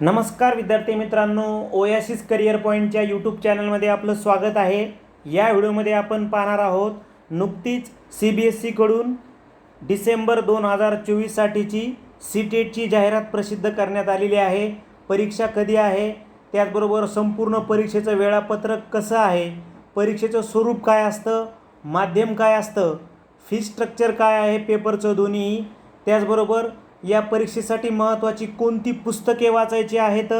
नमस्कार विद्यार्थी मित्रांनो ओयासिस करिअर पॉईंटच्या यूट्यूब चॅनलमध्ये आपलं स्वागत आहे. या व्हिडिओमध्ये आपण पाहणार आहोत नुकतीच सी बी एस सीकडून डिसेंबर दोन हजार चोवीससाठीची सी टेटची जाहिरात प्रसिद्ध करण्यात आलेली आहे. परीक्षा कधी आहे? त्याचबरोबर संपूर्ण परीक्षेचं वेळापत्रक कसं आहे? परीक्षेचं स्वरूप काय असतं? माध्यम काय असतं? फी स्ट्रक्चर काय आहे? पेपरचं दोन्ही? त्याचबरोबर या परीक्षेसाठी महत्त्वाची कोणती पुस्तके वाचायची आहेत?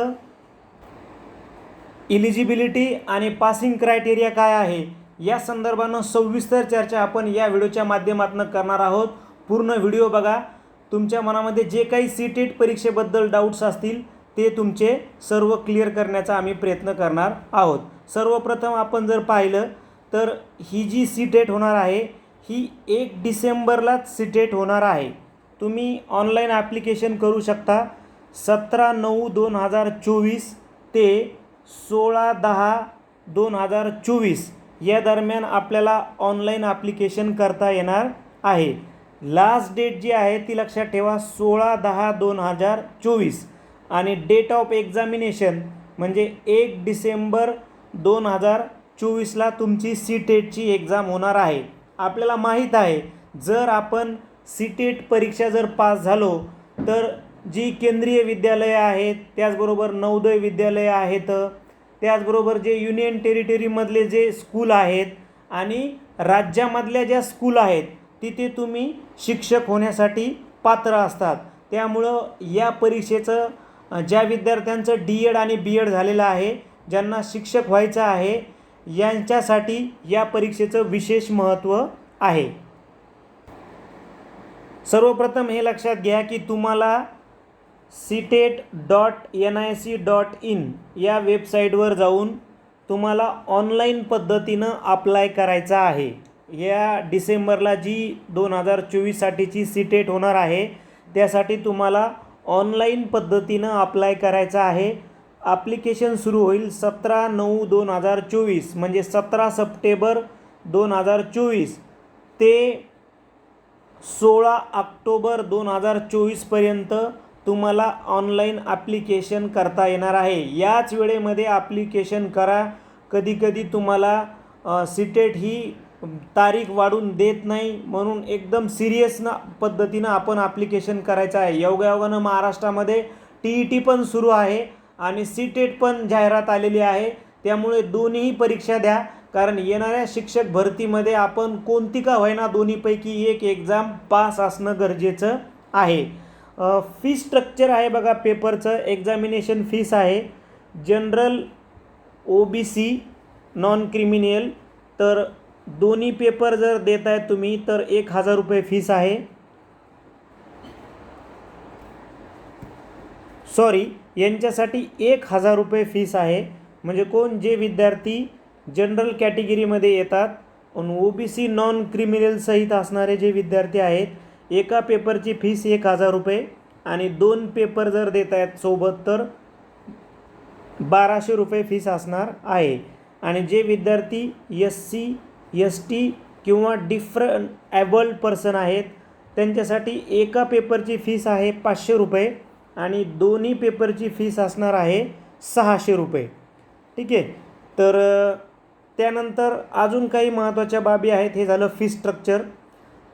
इलिजिबिलिटी आणि पासिंग क्रायटेरिया काय आहे? या संदर्भानं सविस्तर चर्चा आपण या व्हिडिओच्या माध्यमातून करणार आहोत. पूर्ण व्हिडिओ बघा. तुमच्या मनामध्ये जे काही सी टेट परीक्षेबद्दल डाऊट्स असतील ते तुमचे सर्व क्लिअर करण्याचा आम्ही प्रयत्न करणार आहोत. सर्वप्रथम आपण जर पाहिलं तर ही जी सी टेट होणार आहे ही एक डिसेंबरलाच सी टेट होणार आहे. तुम्ही ऑनलाईन ॲप्लिकेशन करू शकता सतरा नऊ दोन हजार चोवीस ते सोळा दहा दोन हजार चोवीस या दरम्यान आपल्याला ऑनलाईन ॲप्लिकेशन करता येणार आहे. लास्ट डेट जी आहे ती लक्षात ठेवा सोळा दहा दोन हजार चोवीस. आणि डेट ऑफ एक्झामिनेशन म्हणजे एक डिसेंबर दोन हजार चोवीसला तुमची सी टेटची एक्झाम होणार आहे. आपल्याला माहीत आहे जर आपण सी टेट परीक्षा जर पास झालो तर जी केंद्रीय विद्यालयं आहेत त्याचबरोबर नवोदय विद्यालयं आहेत त्याचबरोबर जे युनियन टेरिटरीमधले जे स्कूल आहेत आणि राज्यामधल्या ज्या स्कूल आहेत तिथे तुम्ही शिक्षक होण्यासाठी पात्र असतात. त्यामुळं या परीक्षेचं ज्या विद्यार्थ्यांचं डी एड आणि बी एड झालेलं आहे ज्यांना शिक्षक व्हायचं आहे यांच्यासाठी या परीक्षेचं विशेष महत्त्व आहे. सर्वप्रथम हे लक्षात घ्या की तुम्हाला CTET dot N I C dot in या वेबसाईटवर जाऊन तुम्हाला ऑनलाईन पद्धतीनं अप्लाय करायचा आहे. या डिसेंबरला जी दोन हजार चोवीससाठीची सीटेट होणार आहे त्यासाठी तुम्हाला ऑनलाईन पद्धतीनं अप्लाय करायचं आहे. ॲप्लिकेशन सुरू होईल सतरा नऊ दोन हजार चोवीस म्हणजे सतरा सप्टेंबर दोन हजार चोवीस. ते सोळा आक्टोबर दोन हजार चोवीसपर्यंत तुम्हाला ऑनलाईन ॲप्लिकेशन करता येणार आहे. याच वेळेमध्ये ॲप्लिकेशन करा. कधीकधी तुम्हाला सिटेट ही तारीख वाढून देत नाही म्हणून एकदम सिरियस ना पद्धतीनं आपण ॲप्लिकेशन करायचं आहे. योगायोगानं महाराष्ट्रामध्ये टी ई टी पण सुरू आहे आणि सीटेट पण जाहिरात आलेली आहे. त्यामुळे दोन्हीही परीक्षा द्या. कारण येणाऱ्या शिक्षक भरतीमध्ये आपण कोणती का होईना दोन्हीपैकी एक एक्झाम पास असणं गरजेचं आहे. फी स्ट्रक्चर आहे बघा पेपरचं एक्झामिनेशन फीस आहे. General O B C non criminal तर दोन्ही पेपर जर देत आहे तुम्ही तर एक हजार रुपये फीस आहे. सॉरी यांच्यासाठी एक हजार रुपये फीस आहे. म्हणजे कोण? जे विद्यार्थी जनरल कॅटेगरीमध्ये येतात. O B C non criminal सहित असणारे जे विद्यार्थी आहेत एका पेपरची फीस एक हजार रुपये आणि दोन पेपर जर देत आहेत सोबत तर बाराशे रुपये फीस असणार आहे. आणि जे विद्यार्थी एस सी एस टी किंवा डिफरंट ॲबल्ड पर्सन आहेत त्यांच्यासाठी एका पेपरची फीस आहे पाचशे रुपये आणि दोन्ही पेपरची फीस असणार आहे सहाशे रुपये. ठीक आहे? तर त्यानंतर अजून काही महत्त्वाच्या बाबी आहेत. हे झालं फी स्ट्रक्चर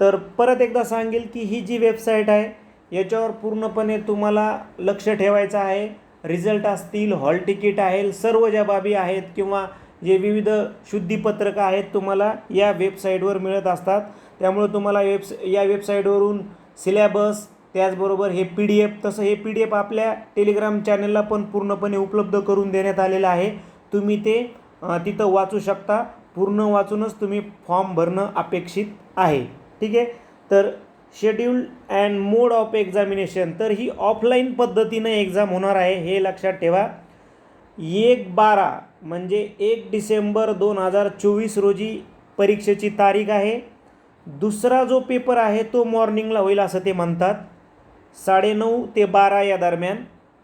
तर परत एकदा सांगेल की ही जी वेबसाईट आहे याच्यावर पूर्णपणे तुम्हाला लक्ष ठेवायचं आहे. रिझल्ट असतील हॉल तिकीट आहे सर्व ज्या बाबी आहेत किंवा जे विविध शुद्धीपत्रकं आहेत तुम्हाला या वेबसाईटवर मिळत असतात. त्यामुळे तुम्हाला वेब्स या वेबसाईटवरून सिलॅबस त्याचबरोबर हे पी डी एफ तसं हे पी डी एफ आपल्या टेलिग्राम चॅनलला पण पूर्णपणे उपलब्ध करून देण्यात आलेलं आहे. तुम्ही ते तिथं वाचू शकता. पूर्ण वाचूनच तुम्ही फॉर्म भरणं अपेक्षित आहे. ठीक आहे? तर schedule and mode of examination तर ही ऑफलाईन पद्धतीनं एक्झाम होणार आहे हे लक्षात ठेवा. एक बारा म्हणजे एक डिसेंबर दोन हजार चोवीस रोजी परीक्षेची तारीख आहे. दुसरा जो पेपर आहे तो मॉर्निंगला होईल असं ते म्हणतात. साडेनऊ ते बारा या दरम्यान.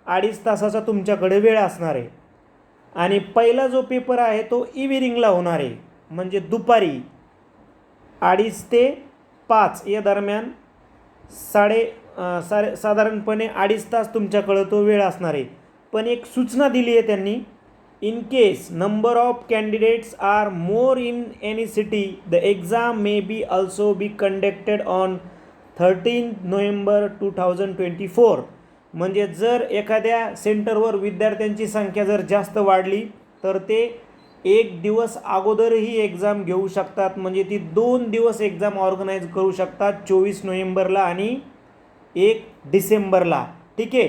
अडीच तासाचा तुमच्याकडे वेळ असणार आहे. आणि पहिला जो पेपर आहे तो इव्हिनिंगला होणार आहे. म्हणजे दुपारी अडीच ते पाच या दरम्यान साडे सा सारे साधारणपणे अडीच तास तुमच्याकडं तो वेळ असणार आहे. पण एक सूचना दिली आहे त्यांनी in case number of candidates are more in any city the exam may be also be conducted on thirteen November two thousand twenty four. म्हणजे जर एखाद्या सेंटरवर विद्यार्थ्यांची संख्या जर जास्त वाढली तर ते एक दिवस अगोदरही एक्झाम घेऊ शकतात. म्हणजे ती दोन दिवस एक्झाम ऑर्गनाईज करू शकतात चोवीस नोव्हेंबरला आणि एक डिसेंबरला. ठीक आहे?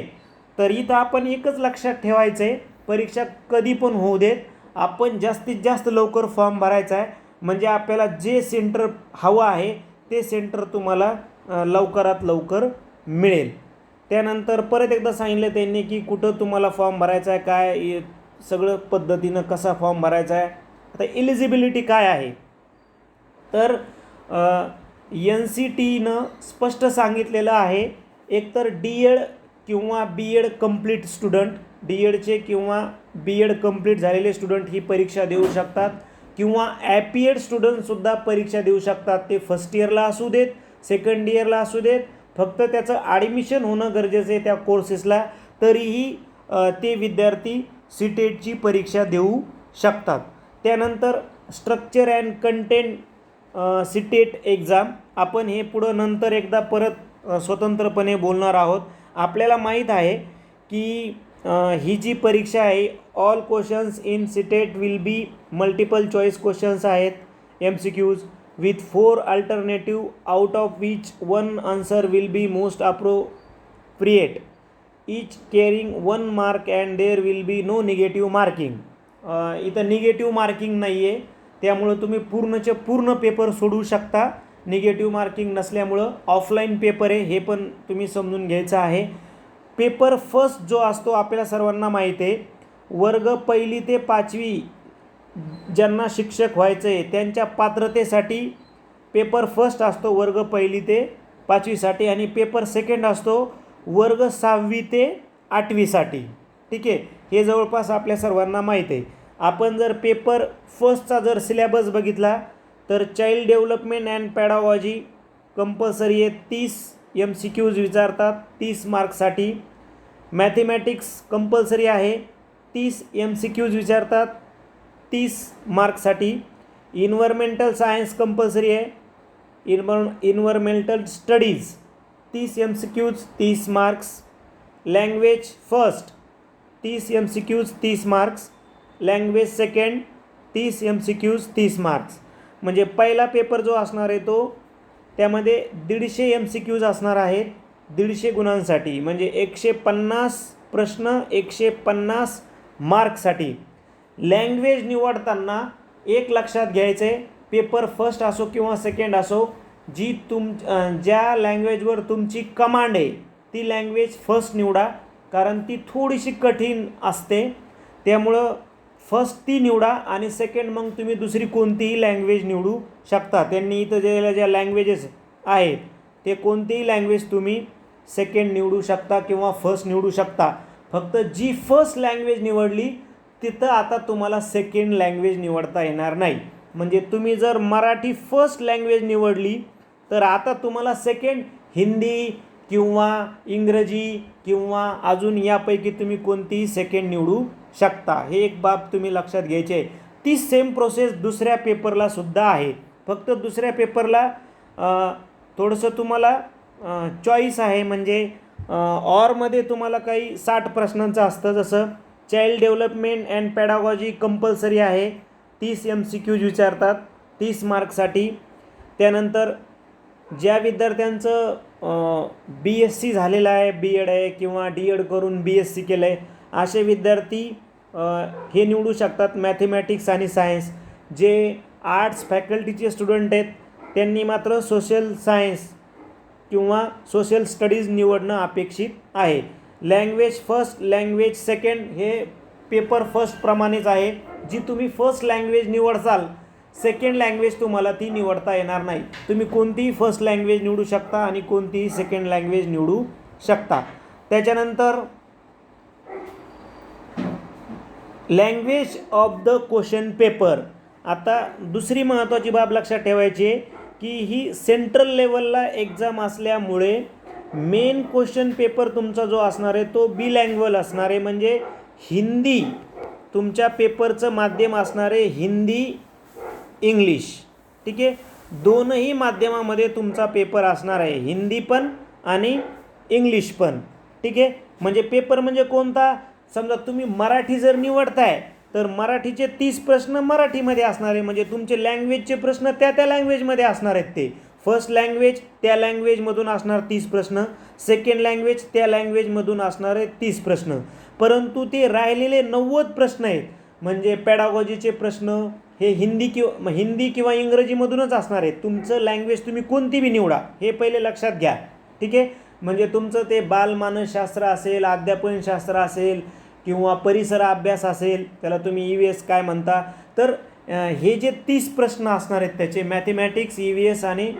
तर इथं आपण एकच लक्षात ठेवायचं आहे परीक्षा कधी पण होऊ देत. आपण जास्तीत जास्त लवकर फॉर्म भरायचा आहे. म्हणजे आपल्याला जे सेंटर हवं आहे ते सेंटर तुम्हाला लवकरात लवकर मिळेल. त्यानंतर परत एकदा सांगितलं त्यांनी की कुठं तुम्हाला फॉर्म भरायचा आहे काय सगळं पद्धतीनं कसा फॉर्म भरायचा आहे. आता इलिजिबिलिटी काय आहे? तर एन सी टीनं स्पष्ट सांगितलेलं आहे एकतर डी एड किंवा B Ed complete student D एडचे किंवा बी एड कंप्लीट झालेले स्टुडंट ही परीक्षा देऊ शकतात किंवा ॲपी एड स्टुडंटसुद्धा परीक्षा देऊ शकतात. ते फर्स्ट इयरला असू देत सेकंड इयरला असू देत फक्त त्याचं ॲडमिशन होणं गरजेचं आहे त्या कोर्सेसला तरीही ते विद्यार्थी सी टेटची परीक्षा देऊ शकतात. त्यानंतर structure and content C TET exam आपण हे पुढं नंतर एकदा परत स्वतंत्रपणे बोलणार आहोत. आपल्याला माहीत आहे की ही जी परीक्षा आहे all questions in CTET will be multiple choice questions आहेत M C Qs with four out of of one one answer will be most each carrying carrying one mark and will will be no negative marking इथं negative marking नाही आहे त्यामुळं तुम्ही पूर्णचे पूर्ण paper सोडवू शकता. निगेटिव्ह मार्किंग नसल्यामुळं ऑफलाईन पेपर आहे हे पण तुम्ही समजून घ्यायचं आहे. पेपर फर्स्ट जो असतो आपल्या सर्वांना माहीत आहे. वर्ग पहिली ते पाचवी ज्यांना शिक्षक व्हायचं आहे त्यांच्या पात्रतेसाठी पेपर फर्स्ट असतो वर्ग पहिली ते पाचवीसाठी आणि पेपर सेकंड असतो वर्ग सहावी ते आठवीसाठी ठीक आहे? हे जवळपास आपल्या सर्वांना माहीत आहे. आपण जर पेपर फर्स्टचा जर सिलेबस बघितला तर child development and pedagogy compulsory आहे. तीस एम सी क्यूज विचारतात तीस मार्क्ससाठी मॅथेमॅटिक्स कंपल्सरी आहे. तीस एम सी क्यूज विचारतात तीस मार्कसाठी. इन्व्हर्मेंटल सायन्स कंपल्सरी आहे. इन्व्हर इन्व्हर्मेंटल स्टडीज तीस एम सी क्यूज तीस मार्क्स लँग्वेज फर्स्ट तीस एम सी क्यूज तीस मार्क्स लँग्वेज सेकंड तीस एम सी क्यूज तीस मार्क्स म्हणजे पहिला पेपर जो असणार आहे तो त्यामध्ये दीडशे एम सी क्यूज असणार आहेत दीडशे गुणांसाठी. म्हणजे एकशे पन्नास प्रश्न एकशे पन्नास मार्कसाठी लँग्वेज निवडताना एक लक्षात घ्यायचं आहे पेपर फर्स्ट असो किंवा सेकंड असो जी तुम ज्या लँग्वेजवर तुमची कमांड आहे ती लँग्वेज फर्स्ट निवडा कारण ती थोडीशी कठीण असते. त्यामुळं फर्स्ट ती निवडा आणि सेकंड मग तुम्ही दुसरी कोणतीही लँग्वेज निवडू शकता. त्यांनी इथं ज्या ज्या लँग्वेजेस आहेत ते कोणतीही लँग्वेज तुम्ही सेकंड निवडू शकता किंवा फर्स्ट निवडू शकता. फक्त जी फर्स्ट लँग्वेज निवडली तिथं आता तुम्हाला सेकंड लँग्वेज निवडता येणार नाही. म्हणजे तुम्ही जर मराठी फर्स्ट लँग्वेज निवडली तर आता तुम्हाला सेकंड हिंदी किंवा इंग्रजी किंवा अजून यापैकी तुम्ही कोणतीही सेकंड निवडू शकता. हे एक बाब तुम्ही लक्षात घ्यायची आहे. ती सेम प्रोसेस दुसऱ्या पेपरला सुद्धा आहे. फक्त दुसऱ्या पेपरला थोडंसं तुम्हाला चॉईस आहे. म्हणजे ऑरमध्ये तुम्हाला काही साठ प्रश्नांचं असतं जसं child development and pedagogy compulsory आहे. तीस एम सी क्यूज विचारतात तीस मार्कसाठी. त्यानंतर ज्या विद्यार्थ्यांचं बी एस सी झालेलं आहे बी एड आहे किंवा डी एड करून बी एस सी केलं आहे असे विद्यार्थी हे निवडू शकतात मॅथेमॅटिक्स आणि सायन्स. जे आर्ट्स फॅकल्टीचे स्टुडंट आहेत त्यांनी मात्र सोशल सायन्स किंवा सोशल स्टडीज निवडणं अपेक्षित आहे. लँग्वेज फर्स्ट लँग्वेज सेकंड हे पेपर फर्स्टप्रमाणेच आहे. जी तुम्ही फर्स्ट लँग्वेज निवडसाल सेकंड लँग्वेज तुम्हाला ती निवडता येणार नाही. तुम्ही कोणतीही फर्स्ट लँग्वेज निवडू शकता आणि कोणतीही सेकंड लँग्वेज निवडू शकता. त्याच्यानंतर language of the question paper. आता दुसरी महत्त्वाची बाब लक्षात ठेवायची आहे की ही सेंट्रल लेवलला एक्झाम असल्यामुळे मेन क्वेश्चन पेपर तुमचा जो असणार आहे तो बी लँग्वेज असणार आहे. म्हणजे हिंदी तुमच्या पेपरचं माध्यम असणार आहे हिंदी इंग्लिश. ठीक आहे? दोनही माध्यमामध्ये तुमचा पेपर असणार आहे. हिंदी पण आणि इंग्लिश पण. ठीक आहे? म्हणजे पेपर म्हणजे कोणता? समजा तुम्ही मराठी जर निवडताय तर मराठीचे तीस प्रश्न मराठीमध्ये असणार आहे. म्हणजे तुमचे लँग्वेजचे प्रश्न त्या त्या लँग्वेजमध्ये असणार आहेत ते. फर्स्ट लँग्वेज त्या लँग्वेजमधून असणार तीस प्रश्न. सेकंड लँग्वेज त्या लँग्वेजमधून असणारे तीस प्रश्न. परंतु ते राहिलेले नव्वद प्रश्न आहेत. म्हणजे पॅडागॉजीचे प्रश्न हे हिंदी किंवा हिंदी किंवा इंग्रजीमधूनच असणार आहेत. तुमचं लँग्वेज तुम्ही कोणती बी निवडा. हे पहिले लक्षात घ्या. ठीक आहे? म्हणजे तुमचं ते बालमानसशास्त्र असेल अध्यापनशास्त्र असेल किंवा परिसर अभ्यास असेल त्याला तुम्ही ई व्ही एस काय म्हणता? तर हे जे तीस प्रश्न असणार आहेत त्याचे मॅथेमॅटिक्स ई व्ही एस आणि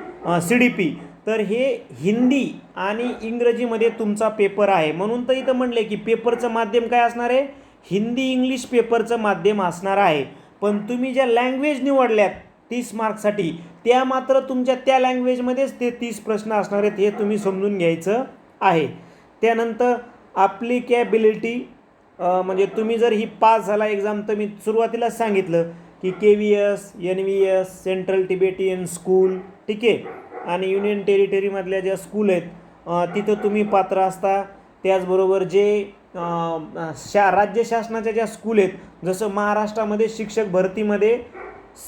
सी डी पी तर हे हिंदी आणि इंग्रजीमध्ये तुमचा पेपर आहे. म्हणून तर इथं म्हणले की पेपरचं माध्यम काय असणार आहे? हिंदी इंग्लिश पेपरचं माध्यम असणार आहे. पण तुम्ही ज्या लँग्वेज निवडल्यात तीस मार्कसाठी त्या मात्र तुमच्या त्या लँग्वेजमध्येच ते तीस प्रश्न असणार आहेत हे तुम्ही समजून घ्यायचं आहे. त्यानंतर ॲप्लिकॅबिलिटी म्हणजे तुम्ही जर ही पास झाला एक्झाम तर मी सुरुवातीलाच सांगितलं की K V S N V S central Tibetan school ठीक आहे? आणि युनियन टेरिटरीमधल्या ज्या स्कूल आहेत तिथं तुम्ही पात्र असता. त्याचबरोबर जे शा राज्य शासनाच्या ज्या स्कूल आहेत जसं महाराष्ट्रामध्ये शिक्षक भरतीमध्ये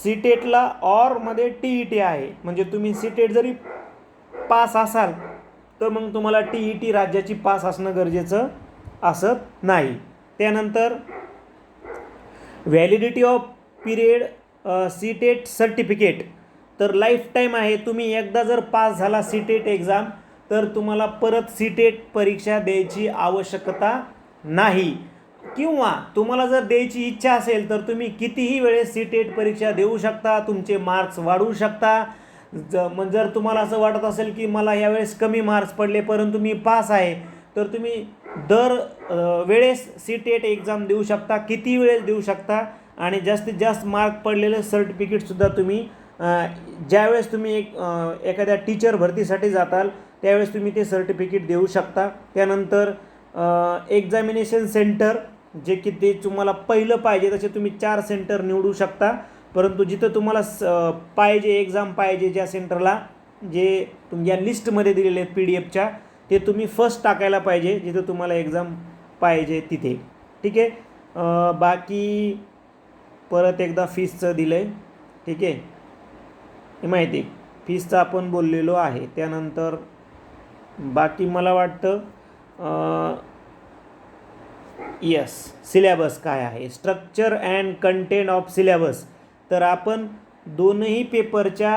सीटेटला ऑरमध्ये टी ई टी आहे. म्हणजे तुम्ही सीटेट जरी पास असाल तर मग तुम्हाला टी ई टी राज्याची पास असणं गरजेचं असत नाही. त्यानंतर validity of period CTET certificate. तर लाईफ टाईम आहे तुम्ही एकदा जर पास झाला सीटेट एक्झाम तर तुम्हाला परत सीटेट परीक्षा द्यायची आवश्यकता नाही. किंवा तुम्हाला जर द्यायची इच्छा असेल तर तुम्ही कितीही वेळेस सीटेट परीक्षा देऊ शकता तुमचे मार्क्स वाढवू शकता. ज मग जर तुम्हाला असं वाटत असेल की मला यावेळेस कमी मार्क्स पडले परंतु मी पास आहे तर तुम्ही दर वेळेस सी टेट एक्झाम देऊ शकता किती वेळेस देऊ शकता आणि जास्तीत जास्त मार्क पडलेलं सर्टिफिकेटसुद्धा तुम्ही ज्यावेळेस तुम्ही एक एखाद्या टीचर भरतीसाठी जाताल त्यावेळेस तुम्ही ते सर्टिफिकेट देऊ शकता. त्यानंतर एक्झामिनेशन सेंटर जे की ते तुम्हाला पहिलं पाहिजे तसे तुम्ही चार सेंटर निवडू शकता. परंतु जिथं तुम्हाला स पाहिजे एक्झाम पाहिजे ज्या सेंटरला जे तुम या लिस्टमध्ये दिलेले आहेत पी डी एफच्या ते तुम्ही फर्स्ट टाकायला पाहिजे जिथं तुम्हाला एक्झाम पाहिजे तिथे. ठीक आहे? बाकी परत एकदा फीसचं दिलं आहे ठीक आहे? हे माहिती आहे. फीसचं आपण बोललेलो आहे. त्यानंतर बाकी मला वाटतं यस सिलॅबस काय आहे? Structure and content of syllabus तर आपण दोनही पेपरच्या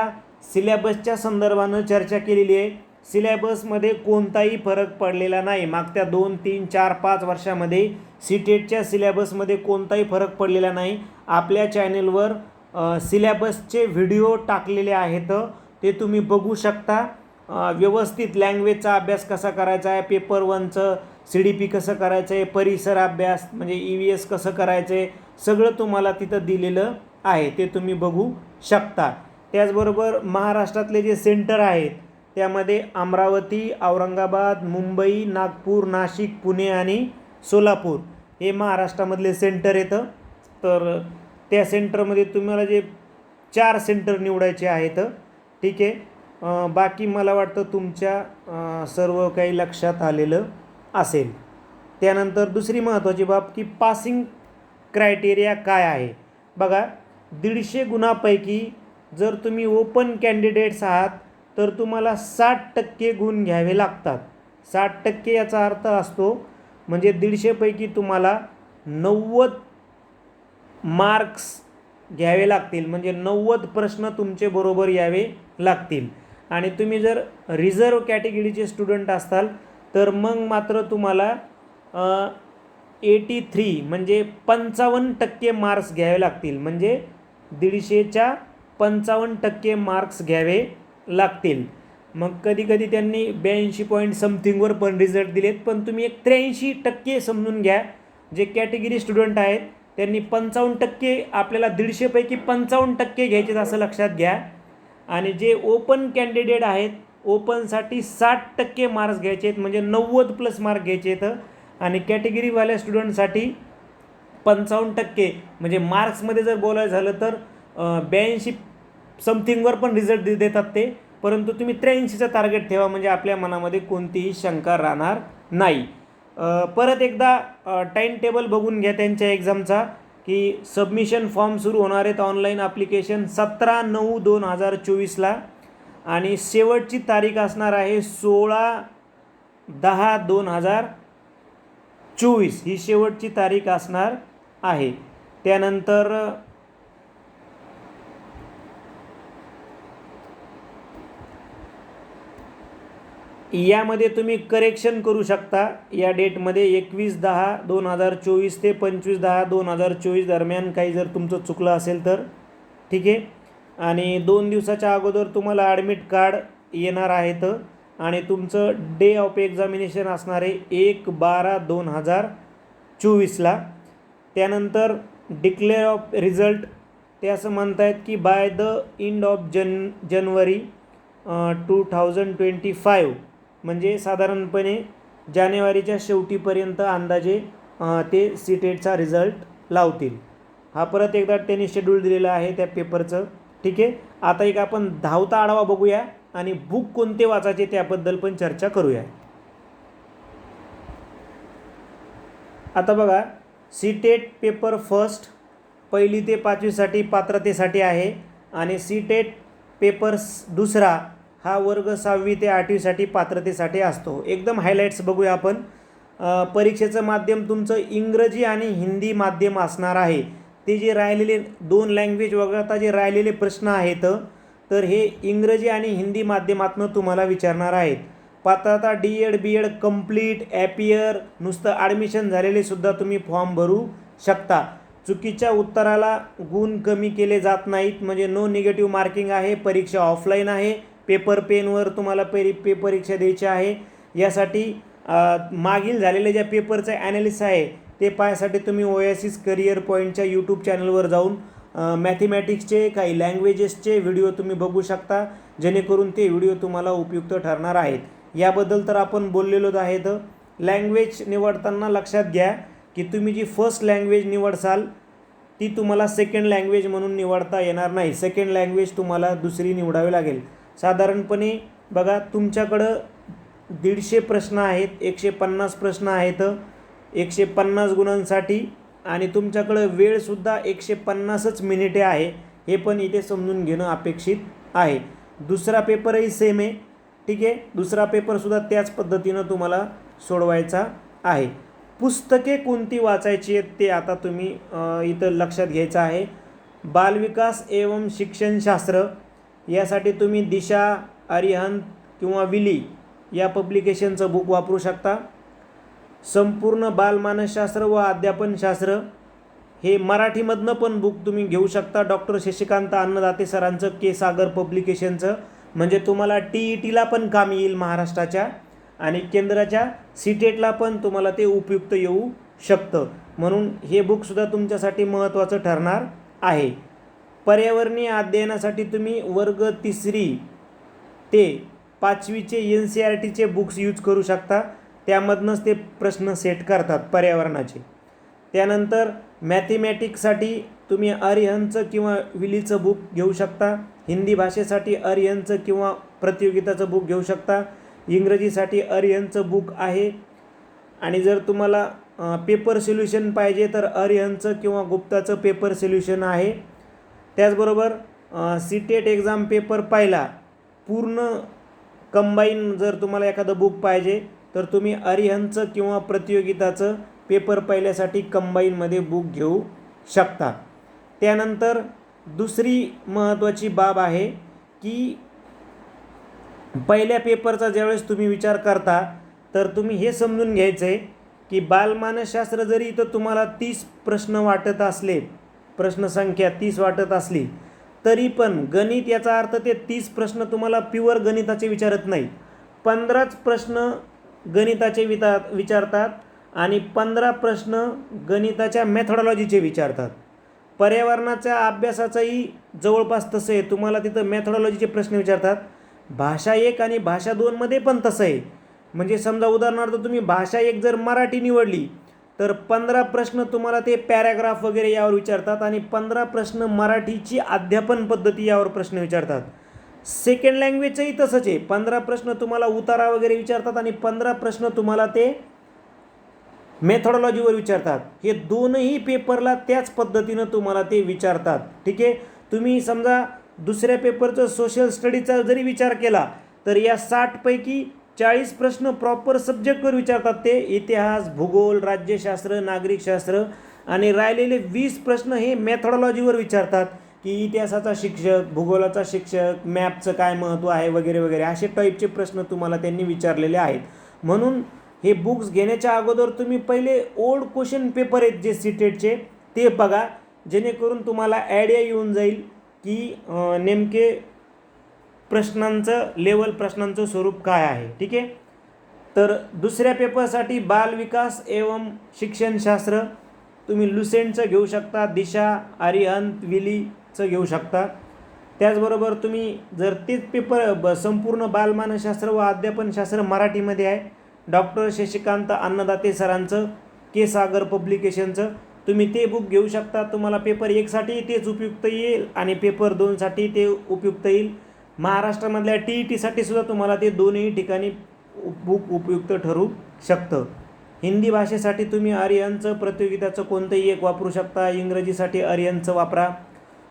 सिलॅबसच्या संदर्भानं चर्चा केलेली आहे. सिलेबसमध्ये कोणताही फरक पडलेला नाही. मागच्या दोन तीन चार पाच वर्षामध्ये सिटेटच्या सिलेबसमध्ये कोणताही फरक पडलेला नाही. आपल्या चॅनेलवर सिलेबसचे व्हिडिओ टाकलेले आहेत. ते तुम्ही बघू शकता. व्यवस्थित लँग्वेजचा अभ्यास कसा करायचा आहे पेपर वनचं सी डी पी कसं करायचं आहे परिसर अभ्यास म्हणजे ई व्ही एस कसं करायचं आहे सगळं तुम्हाला तिथं दिलेलं आहे. ते तुम्ही बघू शकता. त्याचबरोबर महाराष्ट्रातले जे सेंटर आहेत त्यामध्ये अमरावती औरंगाबाद मुंबई नागपूर नाशिक पुणे आणि सोलापूर हे महाराष्ट्रामधले सेंटर येतं तर त्या सेंटरमध्ये तुम्हाला जे चार सेंटर निवडायचे आहेत ठीक आहे. बाकी मला वाटतं तुमच्या सर्व काही लक्षात आलेलं असेल. त्यानंतर दुसरी महत्त्वाची बाब की पासिंग क्रायटेरिया काय आहे? बघा दीडशे गुणापैकी जर तुम्ही ओपन कॅन्डिडेट्स आहात तर तुम्हाला साठ टक्के गुण घ्यावे लागतात. साठ टक्के याचा अर्थ असतो म्हणजे दीडशेपैकी तुम्हाला नव्वद मार्क्स घ्यावे लागतील. म्हणजे नव्वद प्रश्न तुमचे बरोबर यावे लागतील. आणि तुम्ही जर रिझर्व कॅटेगरीचे स्टुडंट असाल तर मग मात्र तुम्हाला एटी थ्री म्हणजे पंचावन्न टक्के मार्क्स घ्यावे लागतील. म्हणजे दीडशेच्या पंचावन्न टक्के मार्क्स घ्यावे लागतील. मग कधीकधी त्यांनी ब्याऐंशी पॉईंट समथिंगवर पण रिझल्ट दिलेत पण तुम्ही एक त्र्याऐंशी टक्के समजून घ्या. जे कॅटेगरी स्टुडंट आहेत त्यांनी पंचावन्न टक्के आपल्याला दीडशेपैकी पंचावन्न टक्के घ्यायचे असं लक्षात घ्या. आणि जे ओपन कॅन्डिडेट आहेत ओपनसाठी साठ टक्के मार्क्स घ्यायचे आहेत म्हणजे नव्वद प्लस मार्क घ्यायचे आहेत आणि कॅटेगरीवाल्या स्टुडंटसाठी पंचावन्न टक्के म्हणजे मार्क्समध्ये जर बोलायचं झालं तर ब्याऐंशी समथिंगवर पण रिझल्ट दे देतात ते. परंतु तुम्ही त्र्याऐंशीचं टार्गेट ठेवा म्हणजे आपल्या मनामध्ये कोणतीही शंका राहणार नाही. परत एकदा टाईम टेबल बघून घ्या त्यांच्या एक्झामचा की सबमिशन फॉर्म सुरू होणार आहेत ऑनलाईन ॲप्लिकेशन सतरा नऊ दोन हजार चोवीसला. आणि शेवटची तारीख असणार आहे सोळा दहा दोन हजार चोवीस. ही शेवटची तारीख असणार आहे. त्यानंतर यामध्ये तुम्ही करेक्शन करू शकता. या डेटमध्ये एकवीस दहा दोन हजार चोवीस ते पंचवीस दहा दोन हजार चोवीस दरम्यान काही जर तुमचं चुकलं असेल तर. ठीक आहे? आणि दोन दिवसाच्या अगोदर तुम्हाला ॲडमिट कार्ड येणार आहेत आणि तुमचं डे ऑफ एक्झामिनेशन असणार आहे एक बारा दोन हजार चोवीसला. त्यानंतर डिक्लेअर ऑफ रिझल्ट ते असं म्हणतायत की by the end of Jan January two thousand twenty five म्हणजे साधारणपणे जानेवारीच्या शेवटीपर्यंत अंदाजे ते सी टेटचा रिझल्ट लावतील. हा परत एकदा त्यांनी शेड्यूल दिलेला आहे त्या पेपरचं ठीक आहे? आता एक आपण धावता आढावा बघूया आणि बुक कोणते वाचायचे त्याबद्दल पण चर्चा करूया. आता बघा सी टेट पेपर फर्स्ट पहिली ते पाचवीसाठी पात्रतेसाठी आहे आणि सी टेट पेपर दुसरा हा वर्ग सहावी ते आठवीसाठी पात्रतेसाठी असतो. एकदम हायलाईट्स बघूया आपण. परीक्षेचं माध्यम तुमचं इंग्रजी आणि हिंदी माध्यम असणार आहे. ते जे राहिलेले दोन लँग्वेज वगळता जे राहिलेले प्रश्न आहेत तर हे इंग्रजी आणि हिंदी माध्यमातून तुम्हाला विचारणार आहेत. पात्रता D Ed B Ed complete appear नुसतं ॲडमिशन झालेलेसुद्धा तुम्ही फॉर्म भरू शकता. चुकीच्या उत्तराला गुण कमी केले जात नाहीत म्हणजे नो निगेटिव्ह मार्किंग आहे परीक्षा ऑफलाईन आहे. पेपर पेनवर तुम्हाला पेरी पे परीक्षा द्यायची आहे. यासाठी मागील झालेल्या ज्या पेपरचं ॲनालिस आहे ते पाहायसाठी तुम्ही ओएसिस करिअर पॉईंटच्या यूट्यूब चॅनलवर जाऊन मॅथमॅटिक्सचे काही लँग्वेजेसचे व्हिडिओ तुम्ही बघू शकता जेणेकरून ते व्हिडिओ तुम्हाला उपयुक्त ठरणार आहेत. याबद्दल तर आपण बोललेलोच आहेत लँग्वेज निवडताना लक्षात घ्या की तुम्ही जी फर्स्ट लँग्वेज निवडसाल ती तुम्हाला सेकंड लँग्वेज म्हणून निवडता येणार नाही. सेकंड लँग्वेज तुम्हाला दुसरी निवडावी लागेल. साधारणपणे बघा तुमच्याकडं दीडशे प्रश्न आहेत एकशे पन्नास प्रश्न आहेत एकशे पन्नास गुणांसाठी आणि तुमच्याकडं वेळसुद्धा एकशे पन्नासच मिनिटे आहे हे पण इथे समजून घेणं अपेक्षित आहे. दुसरा पेपरही सेम आहे ठीक आहे? दुसरा पेपरसुद्धा त्याच पद्धतीनं तुम्हाला सोडवायचा आहे. पुस्तके कोणती वाचायची आहेत ते आता तुम्ही इथं लक्षात घ्यायचं आहे. बालविकास एवं शिक्षणशास्त्र यासाठी तुम्ही दिशा अरिहंत किंवा विली या पब्लिकेशनचं बुक वापरू शकता. संपूर्ण बालमानसशास्त्र व अध्यापनशास्त्र हे मराठीमधनं पण बुक तुम्ही घेऊ शकता. डॉक्टर शशिकांत अन्नदाते सरांचं के सागर पब्लिकेशनचं म्हणजे तुम्हाला टी ई टीला पण काम येईल महाराष्ट्राच्या आणि केंद्राच्या सीटेटला पण तुम्हाला ते उपयुक्त येऊ शकतं. म्हणून हे बुकसुद्धा तुमच्यासाठी महत्त्वाचं ठरणार आहे. पर्यावरणीय अध्ययनासाठी तुम्ही वर्ग तिसरी ते पाचवीचे एन सी आर टीचे बुक्स यूज करू शकता. त्यामधनंच ते प्रश्न सेट करतात पर्यावरणाचे. त्यानंतर मॅथेमॅटिक्ससाठी तुम्ही अरिहनचं किंवा विलीचं बुक घेऊ शकता. हिंदी भाषेसाठी अरिहनचं किंवा प्रतियोगिताचं बुक घेऊ शकता. इंग्रजीसाठी अरिहनचं बुक आहे. आणि जर तुम्हाला पेपर सोल्युशन पाहिजे तर अरिहनचं किंवा गुप्ताचं पेपर सोल्युशन आहे. त्याचबरोबर सी टेट एक्झाम पेपर पाहिला पूर्ण कंबाईन जर तुम्हाला एखादं बुक पाहिजे तर तुम्ही अरिहनचं किंवा प्रतियोगिताचं पेपर पहिल्यासाठी कंबाईनमध्ये बुक घेऊ शकता. त्यानंतर दुसरी महत्त्वाची बाब आहे की पहिल्या पेपरचा ज्यावेळेस तुम्ही विचार करता तर तुम्ही हे समजून घ्यायचं आहे की बालमानसशास्त्र जरी इथं तुम्हाला तीस प्रश्न वाटत असले प्रश्नसंख्या तीस वाटत असली तरी पण गणित याचा अर्थ ते तीस प्रश्न तुम्हाला प्युअर गणिताचे विचारत नाही पंधराच प्रश्न गणिताचे विता विचारतात आणि पंधरा प्रश्न गणिताच्या मॅथॉडॉलॉजीचे विचारतात. पर्यावरणाच्या अभ्यासाचंही जवळपास तसं आहे. तुम्हाला तिथं मॅथॉडॉलॉजीचे प्रश्न विचारतात. भाषा एक आणि भाषा दोनमध्ये पण तसं आहे. म्हणजे समजा उदाहरणार्थ तुम्ही भाषा एक जर मराठी निवडली तर पंधरा प्रश्न तुम्हाला ते पॅराग्राफ वगैरे यावर विचारतात आणि पंधरा प्रश्न मराठीची अध्यापन पद्धती यावर प्रश्न विचारतात. सेकंड लँग्वेजचंही तसंच आहे. पंधरा प्रश्न तुम्हाला उतारा वगैरे विचारतात आणि पंधरा प्रश्न तुम्हाला ते मेथॉडॉलॉजीवर विचारतात. हे दोनही पेपरला त्याच पद्धतीनं तुम्हाला ते विचारतात. ठीक आहे? तुम्ही समजा दुसऱ्या पेपरचं सोशल स्टडीचा जरी विचार केला तर या साठपैकी चाळीस प्रश्न प्रॉपर सब्जेक्टवर विचारतात ते. इतिहास भूगोल राज्यशास्त्र नागरिकशास्त्र आणि राहिलेले वीस प्रश्न हे मॅथॉडॉलॉजीवर विचारतात की इतिहासाचा शिक्षक भूगोलाचा शिक्षक मॅपचं काय महत्त्व आहे वगैरे वगैरे असे टाईपचे प्रश्न तुम्हाला त्यांनी विचारलेले आहेत. म्हणून हे बुक्स घेण्याच्या अगोदर तुम्ही पहिले ओल्ड क्वेश्चन पेपर आहेत जे सिटेटचे ते बघा. जेणेकरून तुम्हाला आयडिया येऊन जाईल की नेमके प्रश्नांचं लेवल प्रश्नांचं स्वरूप काय आहे? ठीक आहे? तर दुसऱ्या पेपरसाठी बालविकास एवं शिक्षणशास्त्र तुम्ही लुसेंटचं घेऊ शकता दिशा आर्यहंत विलीचं घेऊ शकता. त्याचबरोबर तुम्ही जर तेच पेपर ब संपूर्ण बालमानसशास्त्र व अध्यापनशास्त्र मराठीमध्ये आहे डॉक्टर शशिकांत अन्नदाते सरांचं के सागर पब्लिकेशनचं तुम्ही ते बुक घेऊ शकता. तुम्हाला पेपर एकसाठी तेच उपयुक्त येईल आणि पेपर दोनसाठी ते उपयुक्त येईल. महाराष्ट्रामधल्या टी ई टीसाठी सुद्धा तुम्हाला ते दोन्ही ठिकाणी बुक उपयुक्त ठरू शकतं. हिंदी भाषेसाठी तुम्ही आर्यनचं प्रतियोगिताचं कोणतंही एक वापरू शकता इंग्रजीसाठी आर्यनचं वापरा.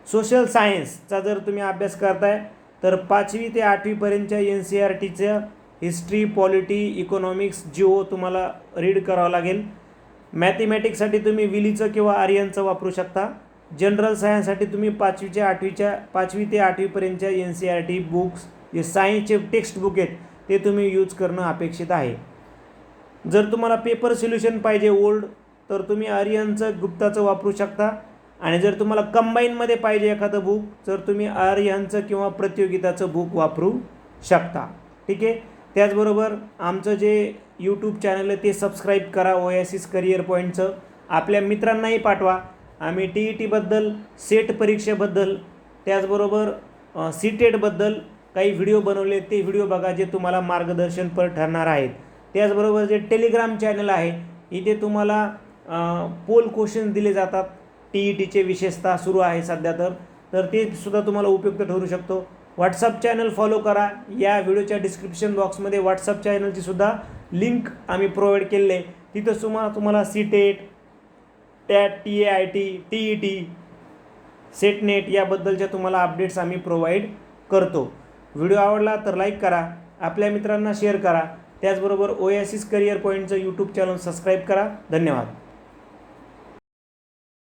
सोशल सायन्सचा जर तुम्ही अभ्यास करताय तर पाचवी ते आठवीपर्यंतच्या एन सी आर टीचं हिस्ट्री पॉलिटी इकॉनॉमिक्स जिओ तुम्हाला रीड करावं लागेल. मॅथमॅटिक्ससाठी तुम्ही विलीचं किंवा आर्यनचं वापरू शकता. जनरल सायन्ससाठी तुम्ही पाचवीच्या आठवीच्या पाचवी ते आठवीपर्यंतच्या N C R T books जे सायन्सचे टेक्स्ट बुक आहेत ते तुम्ही यूज करणं अपेक्षित आहे. जर तुम्हाला पेपर सोल्युशन पाहिजे ओल्ड तर तुम्ही आर्यनचं गुप्ताचं वापरू शकता. आणि जर तुम्हाला कंबाईनमध्ये पाहिजे एखादं बुक तर तुम्ही आर्यनचं किंवा प्रतियोगिताचं बुक वापरू शकता. ठीक आहे? त्याचबरोबर आमचं जे यूट्यूब चॅनल आहे ते सबस्क्राईब करा ओएसिस करिअर पॉईंटचं आपल्या मित्रांनाही पाठवा. आम्ही टी ई टीबद्दल सेट परीक्षेबद्दल त्याचबरोबर सी टेटबद्दल काही व्हिडिओ बनवले ते व्हिडिओ बघा जे तुम्हाला मार्गदर्शनपर ठरणार आहेत. त्याचबरोबर जे टेलिग्राम चॅनल आहे इथे तुम्हाला पोल क्वेश्चन दिले जातात. टी ई टीचे विशेषतः सुरू आहे सध्या तर. तर ते सुद्धा तुम्हाला उपयुक्त ठरू शकतो. व्हॉट्सअप चॅनल फॉलो करा. या व्हिडिओच्या डिस्क्रिप्शन बॉक्समध्ये व्हॉट्सअप चॅनलची सुद्धा लिंक आम्ही प्रोव्हाइड केलेले आहे. तिथं सुमा तुम्हाला C TET TAT T A I T T E T SET NET याबद्दलच्या तुम्हाला अपडेट्स आम्ही प्रोव्हाइड करतो. व्हिडिओ आवडला तर लाईक करा आपल्या मित्रांना शेअर करा. त्याचबरोबर ओएसिस करिअर पॉईंटचं यूट्यूब चॅनल सबस्क्राईब करा. धन्यवाद.